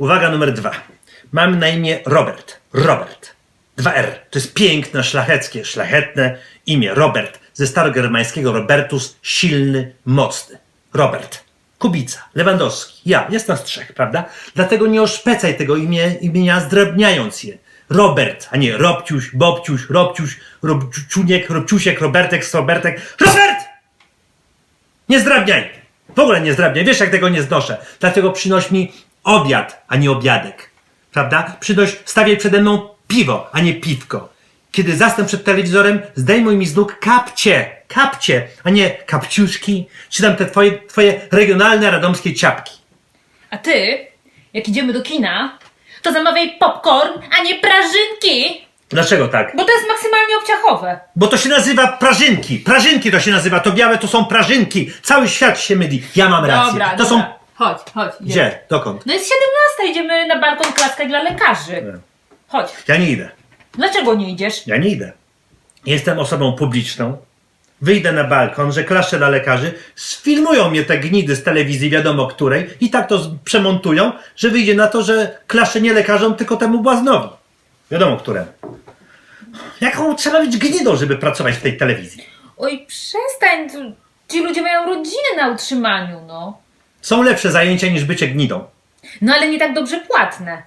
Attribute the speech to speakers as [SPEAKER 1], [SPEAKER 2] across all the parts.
[SPEAKER 1] Uwaga numer dwa. Mam na imię Robert. Robert. Dwa R. To jest piękne, szlacheckie, szlachetne imię. Robert. Ze starogermańskiego Robertus, silny, mocny. Robert. Kubica, Lewandowski, ja, jest nas trzech, prawda? Dlatego nie oszpecaj tego imię, imienia zdrobniając je. Robert, a nie Robciuś, Bobciuś, Robciuś, Robciuniek, Robciusiek, Robertek, Robertek. Robert! Nie zdrabniaj! W ogóle nie zdrabniaj. Wiesz, jak tego nie znoszę. Dlatego przynoś mi obiad, a nie obiadek. Prawda? Przynoś, stawiaj przede mną piwo, a nie piwko. Kiedy zastęp przed telewizorem, zdejmuj mi z nóg kapcie, kapcie, a nie kapciuszki, czy tam te twoje, twoje regionalne radomskie ciapki.
[SPEAKER 2] A ty, jak idziemy do kina, to zamawiaj popcorn, a nie prażynki,
[SPEAKER 1] Dlaczego tak?
[SPEAKER 2] bo to jest maksymalnie obciachowe.
[SPEAKER 1] Bo to się nazywa prażynki. Prażynki to się nazywa. To białe to są prażynki. Cały świat się myli. Ja mam rację.
[SPEAKER 2] Dobra,
[SPEAKER 1] to
[SPEAKER 2] dobra.
[SPEAKER 1] są.
[SPEAKER 2] Chodź, chodź. idziemy.
[SPEAKER 1] Gdzie? Dokąd?
[SPEAKER 2] No jest 17, idziemy na balkon klaskać dla lekarzy. Chodź.
[SPEAKER 1] Ja nie idę.
[SPEAKER 2] Dlaczego nie idziesz?
[SPEAKER 1] Ja nie idę. Jestem osobą publiczną. Wyjdę na balkon, że klaszczę dla lekarzy, sfilmują mnie te gnidy z telewizji, wiadomo której, i tak to z- przemontują, że wyjdzie na to, że klaszczę nie lekarzom, tylko temu błaznowi. Wiadomo któremu. Jaką trzeba być gnidą, żeby pracować w tej telewizji?
[SPEAKER 2] Oj, przestań. tu- Ci ludzie mają rodziny na utrzymaniu, no.
[SPEAKER 1] Są lepsze zajęcia niż bycie gnidą.
[SPEAKER 2] No ale nie tak dobrze płatne.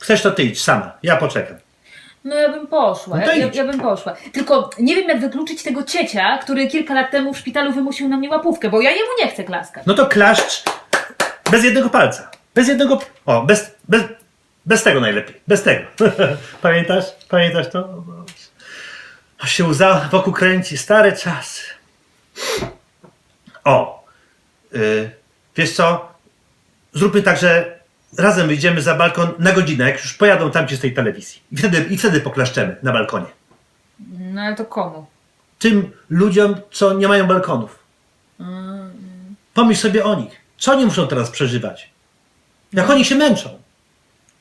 [SPEAKER 1] Chcesz to ty idź sama, ja poczekam.
[SPEAKER 2] No ja bym poszła,
[SPEAKER 1] No to
[SPEAKER 2] ja,
[SPEAKER 1] idź.
[SPEAKER 2] ja bym poszła. Tylko nie wiem jak wykluczyć tego ciecia, który kilka lat temu w szpitalu wymusił na mnie łapówkę, bo ja jemu nie chcę klaskać.
[SPEAKER 1] No to klaszcz bez jednego palca. Bez jednego. O, bez, bez, bez tego najlepiej. Bez tego. Pamiętasz? Pamiętasz to? Aż się łza wokół kręci. Stare czasy. O. Y, wiesz co? Zróbmy tak, że razem wyjdziemy za balkon na godzinę, jak już pojadą tamci z tej telewizji. I wtedy, i wtedy poklaszczemy na balkonie.
[SPEAKER 2] No ale to komu?
[SPEAKER 1] Tym ludziom, co nie mają balkonów. Pomyśl sobie o nich. Co oni muszą teraz przeżywać? Jak oni się męczą?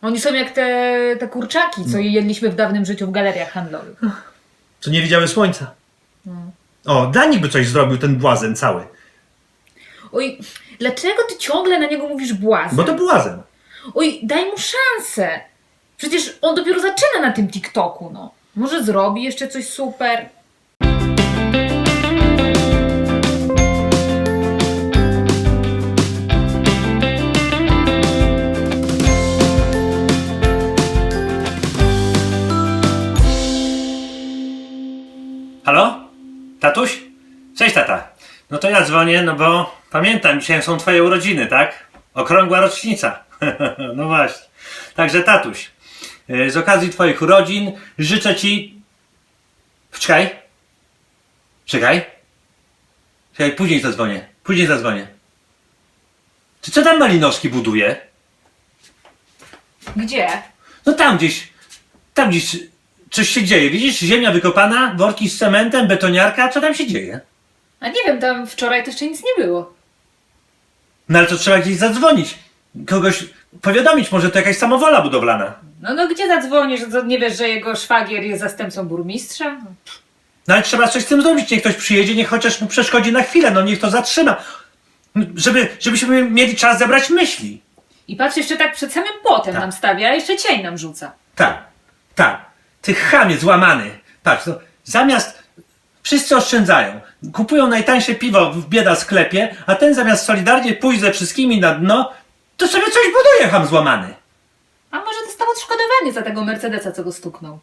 [SPEAKER 2] Oni są jak te, te kurczaki, co je jedliśmy w dawnym życiu w galeriach handlowych.
[SPEAKER 1] Co nie widziały słońca. O, dla nich by coś zrobił ten błazen cały.
[SPEAKER 2] Oj, dlaczego ty ciągle na niego mówisz błazen?
[SPEAKER 1] Bo to błazen.
[SPEAKER 2] Oj, daj mu szansę. Przecież on dopiero zaczyna na tym TikToku, no. Może zrobi jeszcze coś super.
[SPEAKER 1] Halo? Tatuś? Cześć tata. No to ja dzwonię, no bo pamiętam, dzisiaj są twoje urodziny, tak? Okrągła rocznica. no właśnie. Także tatuś, y, z okazji twoich urodzin życzę ci... Czekaj. Czekaj. Czekaj, później zadzwonię. Później zadzwonię. Ty co tam Malinowski buduje?
[SPEAKER 2] Gdzie?
[SPEAKER 1] No tam gdzieś, tam gdzieś coś się dzieje. Widzisz, ziemia wykopana, worki z cementem, betoniarka, co tam się dzieje?
[SPEAKER 2] A nie wiem, tam wczoraj to jeszcze nic nie było.
[SPEAKER 1] No ale to trzeba gdzieś zadzwonić. Kogoś powiadomić, może to jakaś samowola budowlana.
[SPEAKER 2] No, no gdzie zadzwonisz? Co, Nie wiesz, że jego szwagier jest zastępcą burmistrza?
[SPEAKER 1] No ale trzeba coś z tym zrobić. Niech ktoś przyjedzie, niech chociaż mu przeszkodzi na chwilę, no niech to zatrzyma. Żeby, żebyśmy mieli czas zebrać myśli.
[SPEAKER 2] I patrz, jeszcze tak przed samym płotem
[SPEAKER 1] Tak.
[SPEAKER 2] nam stawia, a jeszcze cień nam rzuca.
[SPEAKER 1] Tak, tak. Ty chamie złamany. Patrz, no, zamiast wszyscy oszczędzają, kupują najtańsze piwo w bieda sklepie, a ten zamiast solidarnie pójść ze wszystkimi na dno, to sobie coś buduje, ham złamany.
[SPEAKER 2] A może dostał odszkodowanie za tego Mercedesa, co go stuknął?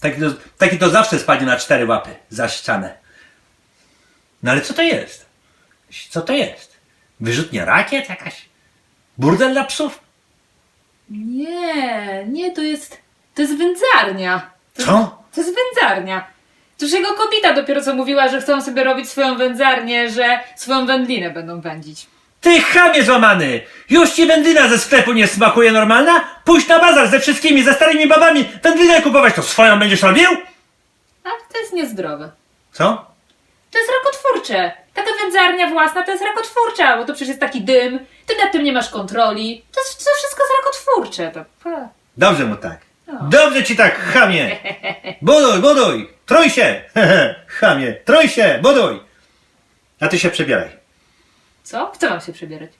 [SPEAKER 1] Taki to, taki to zawsze spadnie na cztery łapy za ścianę. No ale co to jest? Co to jest? Wyrzutnia rakiet jakaś? Burdel dla psów?
[SPEAKER 2] Nie, nie, to jest. To jest wędzarnia. To,
[SPEAKER 1] Co?
[SPEAKER 2] To jest wędzarnia. To już jego kobieta dopiero co mówiła, że chcą sobie robić swoją wędzarnię, że swoją wędlinę będą wędzić.
[SPEAKER 1] Ty chamie złamany! Już ci wędlina ze sklepu nie smakuje normalna? Pójdź na bazar ze wszystkimi, ze starymi babami, wędlinę kupować, to swoją będziesz robił?
[SPEAKER 2] A to jest niezdrowe.
[SPEAKER 1] Co?
[SPEAKER 2] To jest rakotwórcze. Taka wędzarnia własna to jest rakotwórcza, bo to przecież jest taki dym, ty nad tym nie masz kontroli. To, jest, to wszystko jest rakotwórcze. To.
[SPEAKER 1] Dobrze mu tak.
[SPEAKER 2] No.
[SPEAKER 1] Dobrze ci tak, chamie! Buduj, buduj! Trój się! chamie, trój się, buduj! A ty się przebieraj.
[SPEAKER 2] Co? W co mam się przebierać?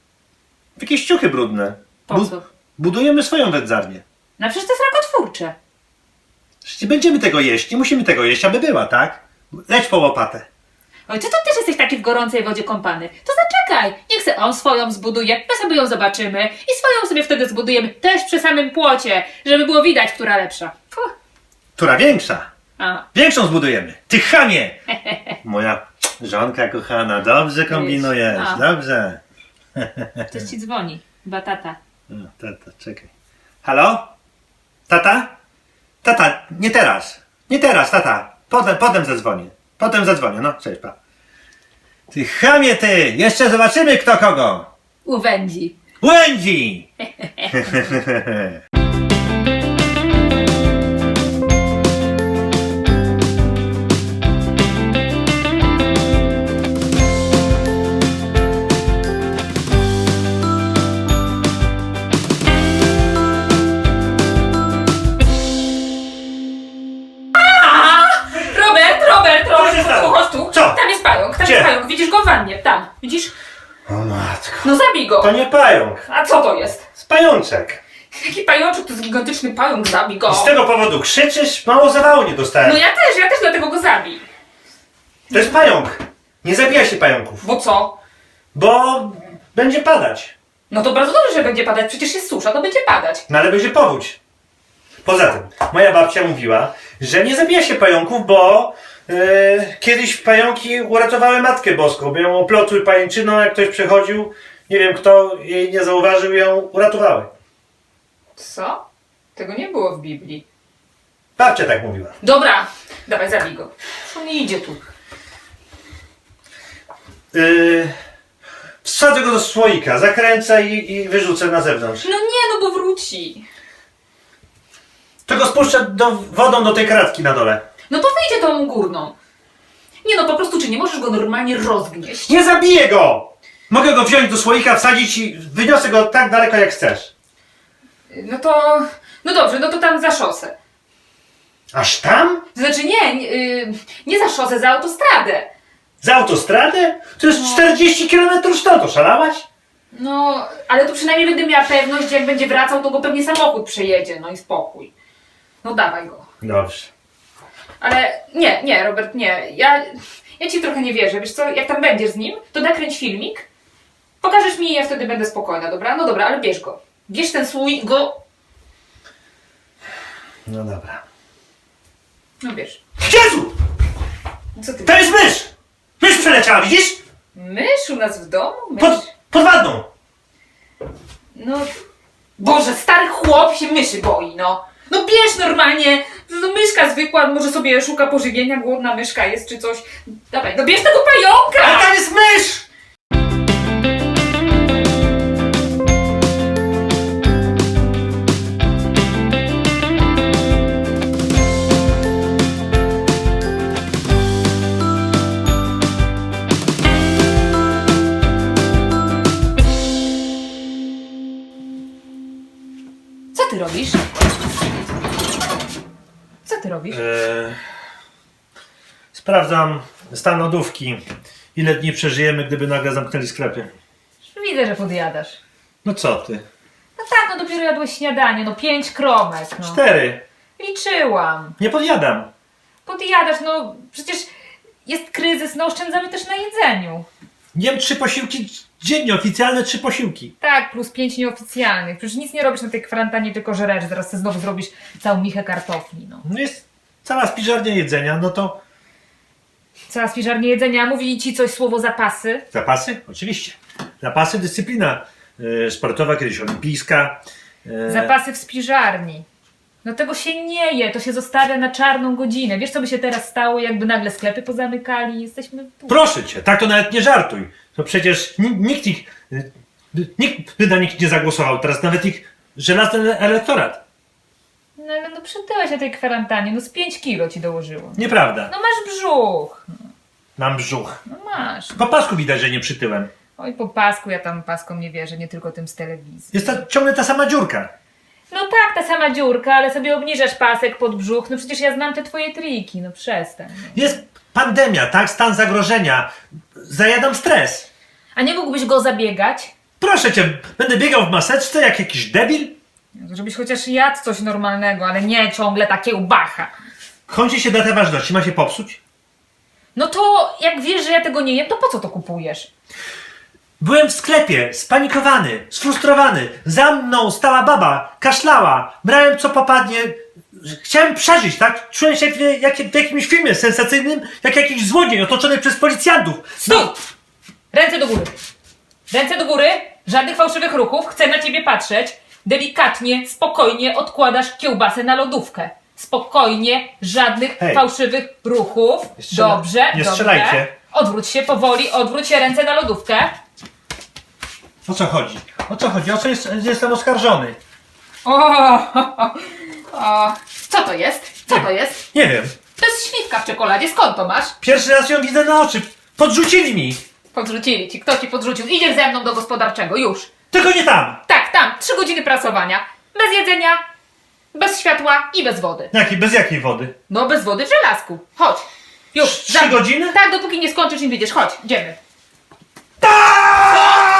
[SPEAKER 1] W jakieś ciuchy brudne.
[SPEAKER 2] Po co?
[SPEAKER 1] Budujemy swoją wędzarnię.
[SPEAKER 2] No przecież to jest rakotwórcze.
[SPEAKER 1] Przecież nie będziemy tego jeść, nie musimy tego jeść, aby była, tak? Leć po łopatę.
[SPEAKER 2] Oj, ty to też jesteś taki w gorącej wodzie kąpany. To zaczekaj, niech se on swoją zbuduje, my sobie ją zobaczymy i swoją sobie wtedy zbudujemy, też przy samym płocie, żeby było widać, która lepsza. Fuh.
[SPEAKER 1] Która większa?
[SPEAKER 2] A,
[SPEAKER 1] Większą zbudujemy. Ty chamie! Moja żonka kochana, dobrze kombinujesz,
[SPEAKER 2] A.
[SPEAKER 1] dobrze.
[SPEAKER 2] ktoś ci dzwoni, batata.
[SPEAKER 1] Tata, czekaj. Halo? Tata? Tata, nie teraz. Nie teraz, tata. Potem, potem zadzwonię. Potem zadzwonię, no, cześć, pa. Ty chamie ty! Jeszcze zobaczymy kto kogo!
[SPEAKER 2] Uwędzi.
[SPEAKER 1] Łędzi!
[SPEAKER 2] Widzisz go w wannie, tam. Widzisz?
[SPEAKER 1] O matko.
[SPEAKER 2] No zabij go.
[SPEAKER 1] To nie pająk,
[SPEAKER 2] A co to jest?
[SPEAKER 1] z pajączek.
[SPEAKER 2] Jaki pajączek, to jest gigantyczny pająk, zabij go.
[SPEAKER 1] I z tego powodu krzyczysz, mało zawału nie dostałem.
[SPEAKER 2] No ja też, ja też dlatego go zabij.
[SPEAKER 1] To jest pająk. Nie zabija się pająków,
[SPEAKER 2] Bo co?
[SPEAKER 1] bo będzie padać.
[SPEAKER 2] No to bardzo dobrze, że będzie padać, przecież jest susza, to będzie padać.
[SPEAKER 1] No ale będzie powódź. Poza tym, moja babcia mówiła, że nie zabija się pająków, bo kiedyś pająki uratowały Matkę Boską, bo ją oplotły pajęczyną, jak ktoś przechodził, nie wiem kto jej nie zauważył, ją uratowały.
[SPEAKER 2] Co? Tego nie było w Biblii.
[SPEAKER 1] Babcia tak mówiła.
[SPEAKER 2] Dobra, dawaj, zabij go. On nie idzie tu.
[SPEAKER 1] Yy, wsadzę go do słoika, zakręcę i, i wyrzucę na zewnątrz.
[SPEAKER 2] No nie, no bo wróci.
[SPEAKER 1] To go spuszczę do, wodą do tej kratki na dole.
[SPEAKER 2] No to wyjdzie tą górną. Nie no, po prostu czy nie możesz go normalnie rozgnieść?
[SPEAKER 1] Nie zabiję go! Mogę go wziąć do słoika, wsadzić i wyniosę go tak daleko jak chcesz.
[SPEAKER 2] No to... No dobrze, no to tam za szosę.
[SPEAKER 1] Aż tam?
[SPEAKER 2] Znaczy nie, nie, yy, nie za szosę, za autostradę.
[SPEAKER 1] Za autostradę? To jest 40 km stąd, oszalałaś?
[SPEAKER 2] No, ale tu przynajmniej będę miała pewność, że jak będzie wracał, to go pewnie samochód przejedzie, no i spokój. No dawaj go.
[SPEAKER 1] Dobrze.
[SPEAKER 2] Ale nie, nie, Robert, nie. Ja, ja ci trochę nie wierzę. Wiesz co, jak tam będziesz z nim, to nakręć filmik. Pokażesz mi i ja wtedy będę spokojna, dobra? No dobra, ale bierz go. Bierz ten słój, go...
[SPEAKER 1] No dobra.
[SPEAKER 2] No bierz.
[SPEAKER 1] Jezu!
[SPEAKER 2] Co ty?
[SPEAKER 1] To jest mysz! Mysz przeleciała, widzisz?
[SPEAKER 2] Mysz u nas w domu? Mysz?
[SPEAKER 1] Pod, pod wanną.
[SPEAKER 2] No... Boże, stary chłop się myszy boi, no. No bierz normalnie. No myszka zwykła, może sobie szuka pożywienia, głodna myszka jest czy coś. Dawaj, no bierz tego pająka!
[SPEAKER 1] Ale tam jest mysz! Sprawdzam stan lodówki. Ile dni przeżyjemy, gdyby nagle zamknęli sklepy?
[SPEAKER 2] Widzę, że podjadasz.
[SPEAKER 1] No co ty?
[SPEAKER 2] No tak, no dopiero jadłeś śniadanie, no pięć kromek, no.
[SPEAKER 1] Cztery.
[SPEAKER 2] Liczyłam.
[SPEAKER 1] Nie podjadam.
[SPEAKER 2] Podjadasz, no przecież jest kryzys, no oszczędzamy też na jedzeniu.
[SPEAKER 1] Jem trzy posiłki dziennie, oficjalne trzy posiłki.
[SPEAKER 2] Tak, plus pięć nieoficjalnych. Przecież nic nie robisz na tej kwarantannie, tylko żeresz. Zaraz ty znowu zrobisz całą michę kartofli, no.
[SPEAKER 1] No jest cała spiżarnia jedzenia, no to
[SPEAKER 2] Cała spiżarnia jedzenia. Mówi ci coś słowo zapasy?
[SPEAKER 1] zapasy? Oczywiście. Zapasy, dyscyplina e, sportowa, kiedyś olimpijska. E,
[SPEAKER 2] Zapasy w spiżarni. No tego się nie je, to się zostawia na czarną godzinę. Wiesz, co by się teraz stało, jakby nagle sklepy pozamykali? Jesteśmy...
[SPEAKER 1] Proszę cię, tak to nawet nie żartuj. To przecież ni- nikt ich, y, nikt by na nich nie zagłosował, teraz nawet ich żelazny elektorat.
[SPEAKER 2] No ale no przytyłeś na tej kwarantannie, no z 5 kilo ci dołożyło.
[SPEAKER 1] Nieprawda.
[SPEAKER 2] No masz brzuch.
[SPEAKER 1] Mam brzuch.
[SPEAKER 2] No masz.
[SPEAKER 1] Po pasku widać, że nie przytyłem.
[SPEAKER 2] Oj, po pasku ja tam paskom nie wierzę, nie tylko tym z telewizji.
[SPEAKER 1] Jest ta, ciągle ta sama dziurka.
[SPEAKER 2] No tak, ta sama dziurka, ale sobie obniżasz pasek pod brzuch. No przecież ja znam te twoje triki, no przestań. No.
[SPEAKER 1] Jest pandemia, tak? Stan zagrożenia. Zajadam stres.
[SPEAKER 2] A nie mógłbyś go zabiegać?
[SPEAKER 1] Proszę cię, będę biegał w maseczce jak jakiś debil?
[SPEAKER 2] Żebyś chociaż jadł coś normalnego, ale nie ciągle ta kiełbacha.
[SPEAKER 1] Kończy się data ważności, ma się popsuć?
[SPEAKER 2] No to jak wiesz, że ja tego nie jem, to po co to kupujesz?
[SPEAKER 1] Byłem w sklepie, spanikowany, sfrustrowany. Za mną stała baba, kaszlała, brałem co popadnie. Chciałem przeżyć, tak? Czułem się jak, jak w jakimś filmie sensacyjnym, jak jakiś złodziej otoczony przez policjantów.
[SPEAKER 2] Stój!
[SPEAKER 1] No,
[SPEAKER 2] Ręce do góry. Ręce do góry, żadnych fałszywych ruchów, chcę na ciebie patrzeć. Delikatnie, spokojnie odkładasz kiełbasę na lodówkę. Spokojnie, żadnych
[SPEAKER 1] Hej.
[SPEAKER 2] fałszywych ruchów.
[SPEAKER 1] Nie strzela-
[SPEAKER 2] Dobrze,
[SPEAKER 1] nie
[SPEAKER 2] dobrze.
[SPEAKER 1] strzelajcie.
[SPEAKER 2] Odwróć się powoli, odwróć się ręce na lodówkę.
[SPEAKER 1] o co chodzi? O co chodzi? O co jest, jestem oskarżony?
[SPEAKER 2] O, o, co to jest? Co to jest?
[SPEAKER 1] Nie wiem.
[SPEAKER 2] To jest śliwka w czekoladzie, skąd to masz?
[SPEAKER 1] Pierwszy raz ją widzę na oczy. Podrzucili mi.
[SPEAKER 2] Podrzucili ci, kto ci podrzucił? Idziesz ze mną do gospodarczego, już.
[SPEAKER 1] Tylko nie tam!
[SPEAKER 2] Tak, tam, trzy godziny prasowania. Bez jedzenia, bez światła i bez wody.
[SPEAKER 1] Jaki, bez jakiej wody?
[SPEAKER 2] No, bez wody w żelazku. Chodź. Już.
[SPEAKER 1] Trzy godziny?
[SPEAKER 2] Tak, dopóki nie skończysz, nie wiedziesz. Chodź, idziemy. Tak!